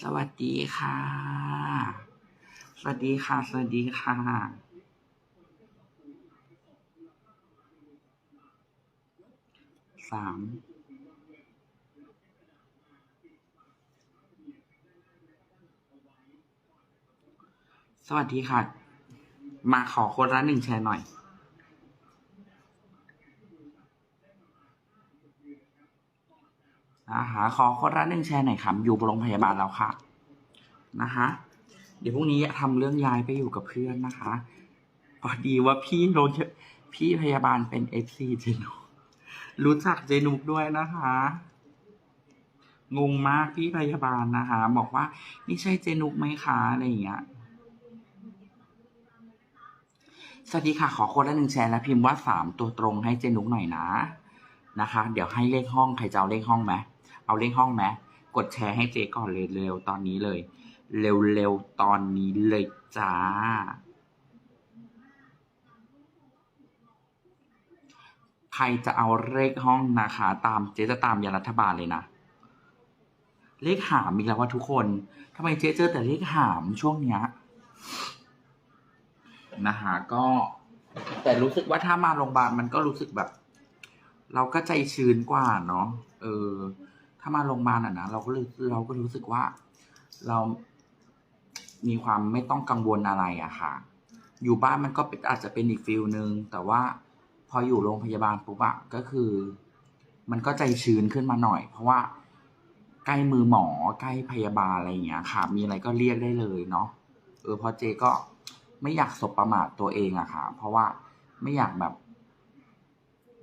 สวัสดีค่ะ สวัสดีค่ะ สวัสดีค่ะ สาม สวัสดีค่ะ มาขอคนละหนึ่งแชร์หน่อย นะคะขอคนละหนึ่งแชร์หน่อยครับอยู่โรงพยาบาลแล้วค่ะนะคะเดี๋ยวพรุ่งนี้ทำเรื่องย้ายไปอยู่กับเพื่อนนะคะพอดีว่าพี่โรงพี่พยาบาลเป็นเอฟซีเจนุกรู้จักเจนุกด้วยนะคะ งงมากพี่พยาบาลนะคะ บอกว่านี่ใช่เจนุกไหมคะอะไรอย่างเงี้ยสวัสดีค่ะ ขอคนละหนึ่งแชร์และพิมพ์ว่าสามตัวตรงให้เจนุกหน่อยนะนะคะ เดี๋ยวให้เลขห้องใครจะเอาเลขห้องไหม เอาเลขห้องไหมกดแชร์ให้เจ๊ก่อนเลยเร็วๆตอนนี้เลย เร็วๆตอนนี้เลยจ้า ใครจะเอาเลขห้องนะคะตามเจ๊จะตามยารัฐบาลเลยนะ เลขหามอีกแล้วว่าทุกคนทำไมเจ๊เจอแต่เลขหามช่วงเนี้ยนะคะก็แต่รู้สึกว่าถ้ามาโรงพยาบาลมันก็รู้สึกแบบ เราก็ใจชื้นกว่าเนาะเออ ถ้ามาโรงพยาบาลอะนะเราก็เราก็รู้สึกว่า เรามีความไม่ต้องกังวลอะไรอะค่ะ อยู่บ้านมันก็เป็นอาจจะเป็นอีกฟิลนึง แต่ว่าพออยู่โรงพยาบาลปุ๊บอะก็คือ มันก็ใจชื้นขึ้นมาหน่อย เพราะว่าใกล้มือหมอใกล้พยาบาลอะไรอย่างเงี้ยค่ะ มีอะไรก็เรียกได้เลยเนาะเออพอเจก็ไม่อยากสบประมาทตัวเองอะค่ะ เพราะว่าไม่อยากแบบ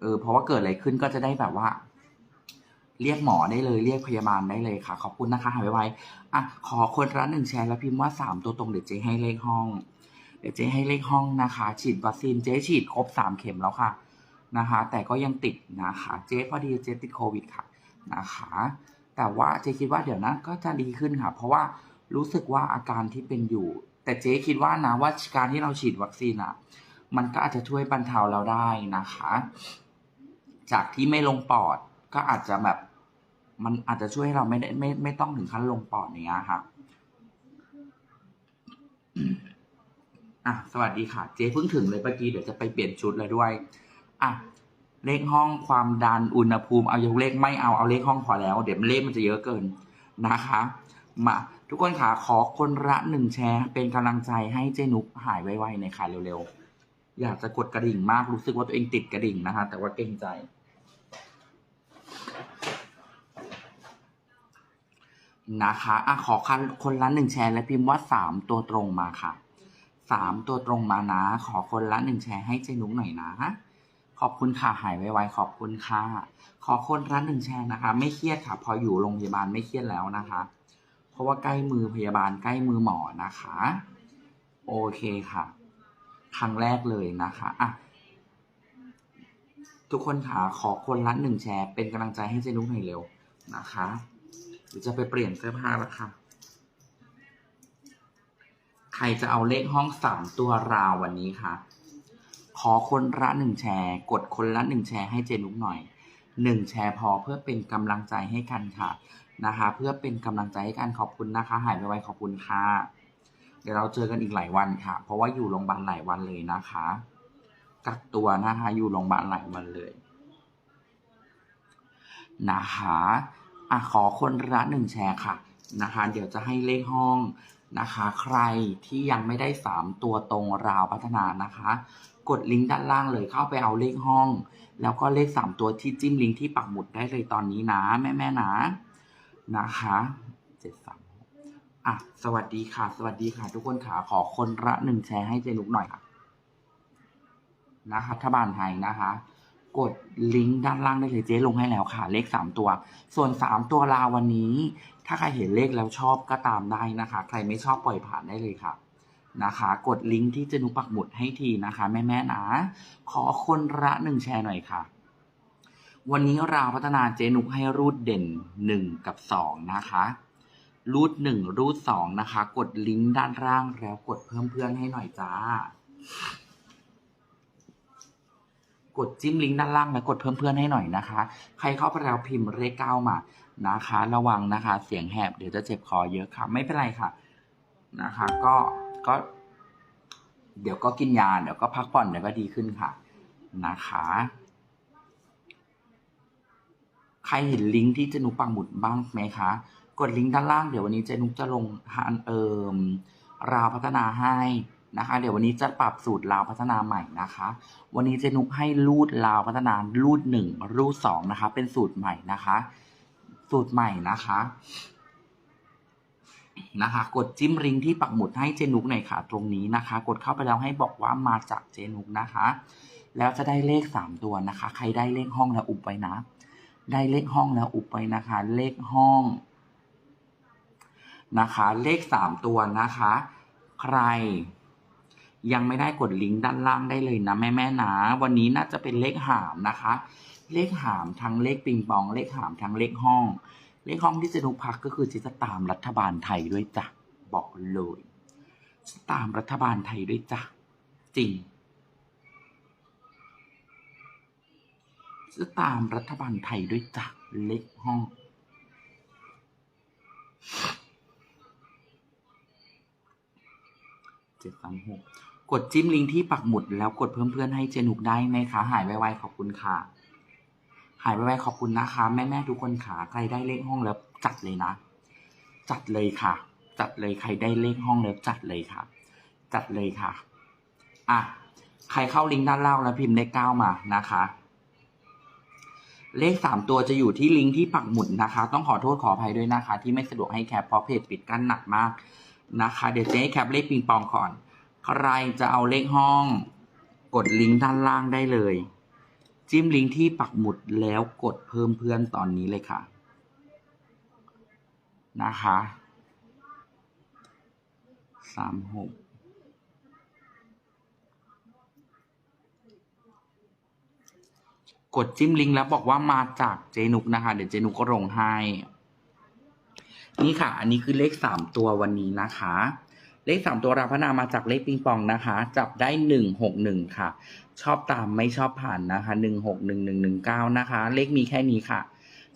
เออเพราะว่าเกิดอะไรขึ้นก็จะได้แบบว่า เรียกหมอได้เลยเรียกพยาบาลได้เลยค่ะ ขอบคุณนะคะหายไวๆอะขอคนละหนึ่งแชร์แล้วพิมพ์ว่าสามตัวตรงเดี๋ยวเจ๊ให้เลขห้อง เดี๋ยวเจ๊ให้เลขห้องนะคะ ฉีดวัคซีนเจ๊ฉีดครบสามเข็มแล้วค่ะนะคะ แต่ก็ยังติดนะคะ เจ๊พอดีเจ๊ติดโควิดค่ะนะคะ แต่ว่าเจ๊คิดว่าเดี๋ยวนะก็จะดีขึ้นค่ะ เพราะว่ารู้สึกว่าอาการที่เป็นอยู่ แต่เจ๊คิดว่านะว่าการที่เราฉีดวัคซีนอะ มันก็อาจจะช่วยบรรเทาเราได้นะคะ จากที่ไม่ลงปอดก็อาจจะแบบ มันอาจจะช่วยให้เราไม่ได้ไม่ไม่ต้องถึงขั้นลงปอดอย่างเงี้ยค่ะอะสวัสดีค่ะ เจ๊เพิ่งถึงเลยเมื่อกี้เดี๋ยวจะไปเปลี่ยนชุดเลยด้วยอะเลขห้องความดันอุณหภูมิเอายกเลขไม่เอาเอาเลขห้องพอแล้ว เดี๋ยวเลขมันจะเยอะเกินนะคะ มา ทุกคนค่ะขอคนละหนึ่งแชร์เป็นกำลังใจให้เจนุกหายไวๆในอยค่ะเร็วๆ อยากจะกดกระดิ่งมากรู้สึกว่าตัวเองติดกระดิ่งนะคะ แต่ว่าเกรงใจ นะคะอะขอคนคนละหนึ่งแชร์และพิมพ์ว่าสามตัวตรงมาค่ะสามตัวตรงมานะ ขอคนละหนึ่งแชร์ให้เจนุ๊กหน่อยนะ ขอบคุณค่ะหายไวๆขอบคุณค่ะ ขอคนละหนึ่งแชร์นะคะ ไม่เครียดค่ะ พออยู่โรงพยาบาลไม่เครียดแล้วนะคะ เพราะว่าใกล้มือพยาบาลใกล้มือหมอนะคะ โอเคค่ะครั้งแรกเลยนะคะอะทุกคนค่ะขอคนละหนึ่งแชร์เป็นกำลังใจให้เจนุ๊กหน่อยเร็วนะคะ เดี๋ยวจะไปเปลี่ยนเสื้อผ้าแล้วค่ะ ใครจะเอาเลขห้องสามตัวราววันนี้คะขอคนละหนึ่งแชร์ กดคนละหนึ่งแชร์ให้เจนุกหน่อยหนึ่งแชร์พอเพื่อเป็นกำลังใจให้กันค่ะนะคะ เพื่อเป็นกำลังใจให้กันขอบคุณนะคะ หายไปไวขอบคุณค่ะ เดี๋ยวเราเจอกันอีกหลายวันค่ะ เพราะว่าอยู่โรงพยาบาลหลายวันเลยนะคะ กักตัวนะคะอยู่โรงพยาบาลหลายวันเลยนะคะ อะขอคนละหนึ่งแชร์ค่ะนะคะ เดี๋ยวจะให้เลขห้องนะคะ ใครที่ยังไม่ได้สามตัวตรงราวพัฒนานะคะ กดลิงก์ด้านล่างเลยเข้าไปเอาเลขห้อง แล้วก็เลขสามตัวที่จิ้มลิงก์ที่ปักหมุดได้เลยตอนนี้นะ แม่แม่นะนะคะเจ็ดสามอะสวัสดีค่ะ สวัสดีค่ะ ทุกคนค่ะขอคนละหนึ่งแชร์ให้เจนุกหน่อยค่ะ นะคะรัฐบาลไทยนะคะ กดลิงก์ด้านล่างได้เลยเจ๊ลงให้แล้วค่ะ เลขสามตัว ส่วนสามตัวลาวันนี้ ถ้าใครเห็นเลขแล้วชอบก็ตามได้นะคะ ใครไม่ชอบปล่อยผ่านได้เลยค่ะนะคะ กดลิงก์ที่เจนุปักหมุดให้ทีนะคะ แม่แม่ๆนะ ขอคนละหนึ่งแชร์หน่อยค่ะ วันนี้เราพัฒนาเจนุกให้รูดเด่นหนึ่งกับสองนะคะรูดหนึ่งรูดสองนะคะ กดลิงก์ด้านล่างแล้วกดเพิ่มเพื่อนให้หน่อยจ้า กดจิ้มลิงก์ด้านล่างแล้วกดเพิ่มเพื่อนให้หน่อยนะคะ ใครเข้าไปแล้วพิมพ์เลขเก้ามานะคะ ระวังนะคะ เสียงแหบเดี๋ยวจะเจ็บคอเยอะค่ะ ไม่เป็นไรค่ะนะคะ ก็ก็ เดี๋ยวก็กินยาเดี๋ยวก็พักผ่อนเดี๋ยวก็ดีขึ้นค่ะนะคะ ใครเห็นลิงก์ที่เจนุกปังหมุดบ้างไหมคะ กดลิงก์ด้านล่างเดี๋ยววันนี้เจนุกจะลงฮันเอิมราวพัฒนาให้ นะคะ เดี๋ยววันนี้จะปรับสูตรราวพัฒนาใหม่นะคะ วันนี้เจนุกให้รูดราวพัฒนารูดหนึ่งรูดสองนะคะ เป็นสูตรใหม่นะคะ สูตรใหม่นะคะนะคะ กดจิ้มลิงก์ที่ปักหมุดให้เจนุกหน่อยค่ะ ตรงนี้นะคะ กดเข้าไปแล้วให้บอกว่ามาจากเจนุกนะคะ แล้วจะได้เลขสามตัวนะคะ ใครได้เลขห้องแล้วอุบไว้นะ ได้เลขห้องแล้วอุบไว้นะคะ เลขห้องนะคะ เลขสามตัวนะคะ ใคร ยังไม่ได้กดลิงก์ด้านล่างได้เลยนะแม่แม่นะวันนี้น่าจะเป็นเลขหามนะคะ เลขหามทั้งเลขปิงปอง เลขหามทั้งเลขห้อง เลขห้องที่จะนุกพักก็คือจะตามรัฐบาลไทยด้วยจ้ะบอกเลยจะตามรัฐบาลไทยด้วยจ้ะจริงจะตามรัฐบาลไทยด้วยจ้ะเลขห้อง เจ็ดสามหกกดจิ้มลิงก์ที่ปักหมุดแล้วกดเพิ่มเพื่อนให้เจนุกได้ไหมคะ หายไวๆขอบคุณค่ะ หายไวๆขอบคุณนะคะ แม่ๆทุกคนค่ะใครได้เลขห้องแล้วจัดเลยนะ จัดเลยค่ะ จัดเลยใครได้เลขห้องแล้วจัดเลยค่ะ จัดเลยค่ะอะใครเข้าลิงก์ด้านล่างแล้วพิมพ์เลขเก้ามานะคะ เลขสามตัวจะอยู่ที่ลิงก์ที่ปักหมุดนะคะ ต้องขอโทษขออภัยด้วยนะคะ ที่ไม่สะดวกให้แคปเพราะเพจปิดกั้นหนักมาก นะคะ เดี๋ยวเจ๊ให้แคปเลขปิงปองก่อน ใครจะเอาเลขห้อง กดลิงก์ด้านล่างได้เลย จิ้มลิงก์ที่ปักหมุดแล้วกดเพิ่มเพื่อนตอนนี้เลยค่ะ นะคะสามหกกดจิ้มลิงก์แล้วบอกว่ามาจากเจนุกนะคะ เดี๋ยวเจนุกก็ลงให้ นี่ค่ะ อันนี้คือเลขสามตัววันนี้นะคะ เลขสามตัวราพนามาจากเลขปิงปองนะคะ จับได้หนึ่งหกหนึ่งค่ะ ชอบตามไม่ชอบผ่านนะคะหนึ่งหกหนึ่งหนึ่งหนึ่งเก้านะคะ เลขมีแค่นี้ค่ะ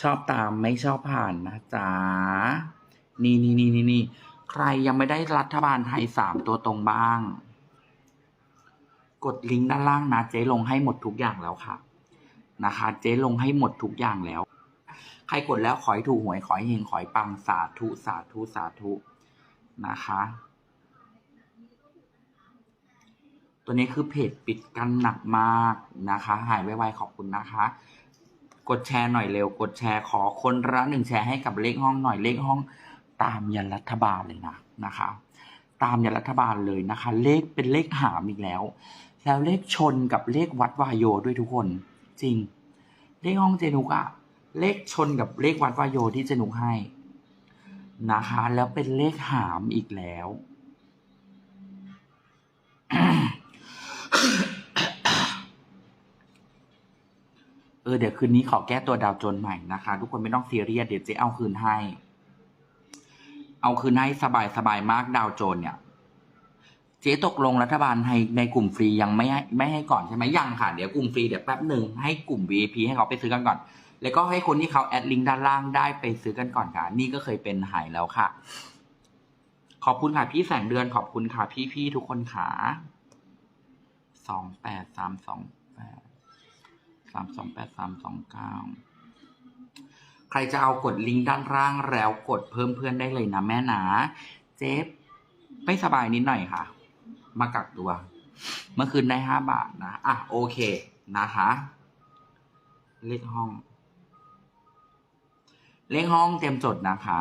ชอบตามไม่ชอบผ่านนะจ๊ะนี่นี่นี่นี่นี่ใครยังไม่ได้รัฐบาลไทยสามตัวตรงบ้าง กดลิงก์ด้านล่างนะเจ๊ลงให้หมดทุกอย่างแล้วค่ะ นะคะ เจ๊ลงให้หมดทุกอย่างแล้ว ใครกดแล้วขอให้ถูกหวย ขอให้เฮงขอให้ปังสาธุสาธุสาธุนะคะ ตัวนี้คือเพจปิดกันหนักมากนะคะ หายไวๆขอบคุณนะคะ กดแชร์หน่อยเร็ว กดแชร์ขอคนละหนึ่งแชร์ให้กับเลขห้องหน่อยเลขห้องตามยันรัฐบาลเลยนะนะคะ ตามยันรัฐบาลเลยนะคะ เลขเป็นเลขหามอีกแล้ว แล้วเลขชนกับเลขวัดวายโยด้วยทุกคน จริง เลขห้องเจนุกอะ เลขชนกับเลขวัดวายโยที่เจนุกให้นะคะ แล้วเป็นเลขหามอีกแล้ว เออเดี๋ยวคืนนี้ขอแก้ตัวดาวโจนใหม่นะคะ ทุกคนไม่ต้องซีเรียสเดี๋ยวเจ๊เอาคืนให้ เอาคืนให้สบายสบายมากดาวโจนเนี่ย เจ๊ตกลงรัฐบาลให้ในกลุ่มฟรียังไม่ให้ไม่ให้ก่อนใช่ไหมยังค่ะ เดี๋ยวกลุ่มฟรีเดี๋ยวแป๊บหนึ่งให้กลุ่ม VIP ให้เขาไปซื้อกันก่อน แล้วก็ให้คนที่เขาแอดลิงก์ด้านล่างได้ไปซื้อกันก่อนค่ะ นี่ก็เคยเป็นหายแล้วค่ะ ขอบคุณค่ะพี่แสงเดือนขอบคุณค่ะพี่พี่ๆทุกคนค่ะสองแปดสามสองแปดสามสองแปดสามสองเก้าใครจะเอากดลิงก์ด้านล่างแล้วกดเพิ่มเพื่อนได้เลยนะแม่นะเจ๊ไม่สบายนิดหน่อยค่ะ มากักตัว เมื่อคืนได้ห้าบาทนะ อะ โอเคนะคะ เลขห้อง เลขห้องเตรียมจดนะคะ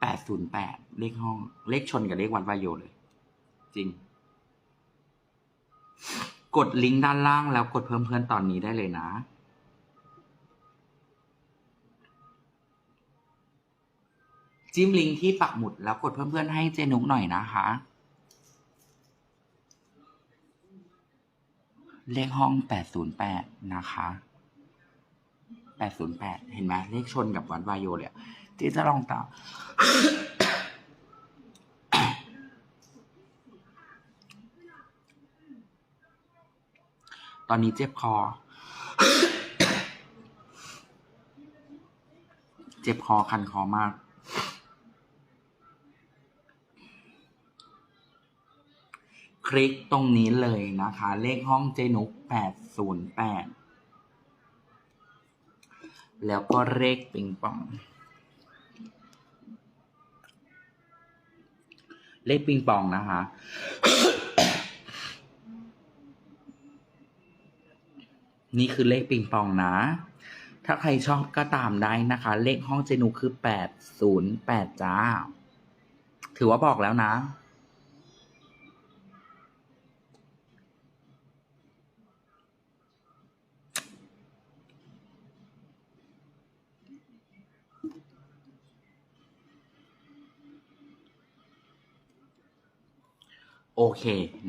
แปดศูนย์แปดเลขห้อง เลขชนกับเลขวันวายโยเลย จริง กดลิงก์ด้านล่างแล้วกดเพิ่มเพื่อนตอนนี้ได้เลยนะจิ้มลิงก์ที่ปักหมุดแล้วกดเพิ่มเพื่อนให้เจนุกหน่อยนะคะ เลขห้องแปดศูนย์แปดนะคะ 808 เห็นไหมเลขชนกับวันวายโยเลยที่จะลองต่อตอนนี้เจ็บคอ เจ็บคอคันคอมากคลิกตรงนี้เลยนะคะ เลขห้องเจนุก808 แล้วก็เลขปิงปอง เลขปิงปองนะคะนี่คือเลขปิงปองนะ ถ้าใครชอบก็ตามได้นะคะ เลขห้องเจนุกคือแปดศูนย์แปดจ้า ถือว่าบอกแล้วนะ โอเค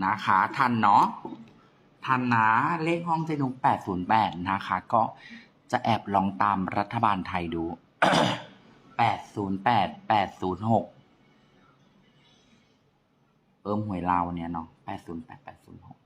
นะคะ ทันเนาะทันนะเลขห้องเจนุก808 นะคะ ก็จะแอบลองตามรัฐบาลไทยดูแปดศูนย์แปดแปดศูนย์หกเอิ่มหวยเราเนี่ยเนาะแปดศูนย์แปดแปดศูนย์หก